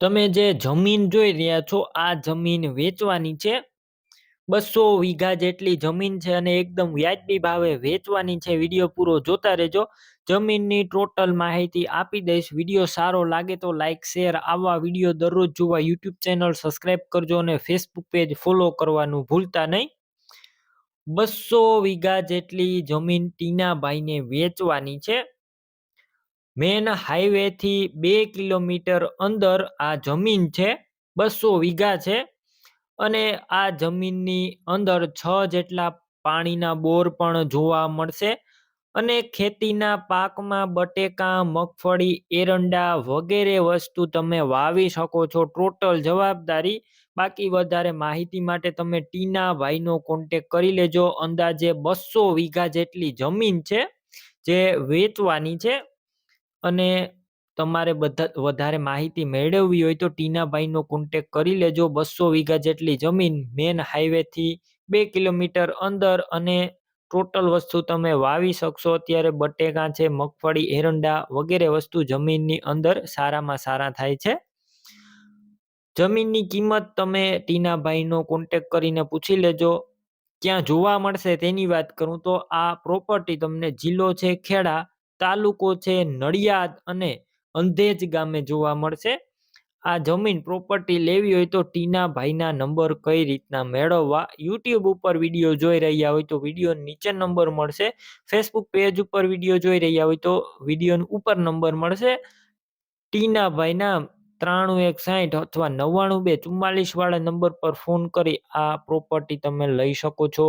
તમે જે જમીન જોઈ રહ્યા છો, આ જમીન વેચવાની છે. બસો વીઘા જેટલી જમીન છે અને એકદમ વ્યાજબી ભાવે વેચવાની છે. વીડિયો પૂરો જોતા રહેજો. જમીનની ટોટલ માહિતી આપી દઈશ. વીડિયો સારો લાગે તો લાઇક શેર, આવા વીડિયો દરરોજ જોવા યુટ્યુબ ચેનલ સબસ્ક્રાઈબ કરજો અને ફેસબુક પેજ ફોલો કરવાનું ભૂલતા નહીં. બસો વીઘા જેટલી જમીન ટીનાભાઈને વેચવાની છે. મેન હાઈવેથી બે કિલોમીટર અંદર આ જમીન છે, બસો વીઘા છે. અને આ જમીનની અંદર છ જેટલા પાણીના બોર પણ જોવા મળશે અને ખેતીના પાકમાં બટેકા, મગફળી, એરંડા વગેરે વસ્તુ તમે વાવી શકો છો. ટોટલ જવાબદારી, બાકી વધારે માહિતી માટે તમે ટીના ભાઈનો કોન્ટેક કરી લેજો. અંદાજે બસો વીઘા જેટલી જમીન છે, જે વેચવાની છે. અને તમારે બધા, વધારે માહિતી મેળવવી હોય તો ટીનાભાઈનો કોન્ટેક કરી લેજો. બસો વીઘા જેટલી જમીન મેન હાઈવેથી બે કિલોમીટર અંદર અને ટોટલ વસ્તુ તમે વાવી શકશો. અત્યારે બટેકા છે, મગફળી, એરંડા વગેરે વસ્તુ જમીનની અંદર સારામાં સારા થાય છે. જમીનની કિંમત તમે ટીનાભાઈનો કોન્ટેક કરીને પૂછી લેજો. ક્યાં જોવા મળશે તેની વાત કરું તો આ પ્રોપર્ટી તમને જિલ્લો છે, ખેડા તાલુકો છે નડિયાદ અને અંધેજ ગામે જોવા મળશે. આ જમીન પ્રોપર્ટી લેવી હોય તો ટીના ભાઈના નંબર કઈ રીતના મેળવવા? યુટ્યુબ ઉપર વીડિયો જોઈ રહ્યા હોય તો વીડિયો નીચે નંબર મળશે. ફેસબુક પેજ ઉપર વીડિયો જોઈ રહ્યા હોય તો વીડિયો ઉપર નંબર મળશે. ટીના ભાઈના ત્રાણું એક સાઠ અથવા નવ્વાણું બે ચુમ્માલીસ વાળા નંબર પર ફોન કરી આ પ્રોપર્ટી તમે લઈ શકો છો.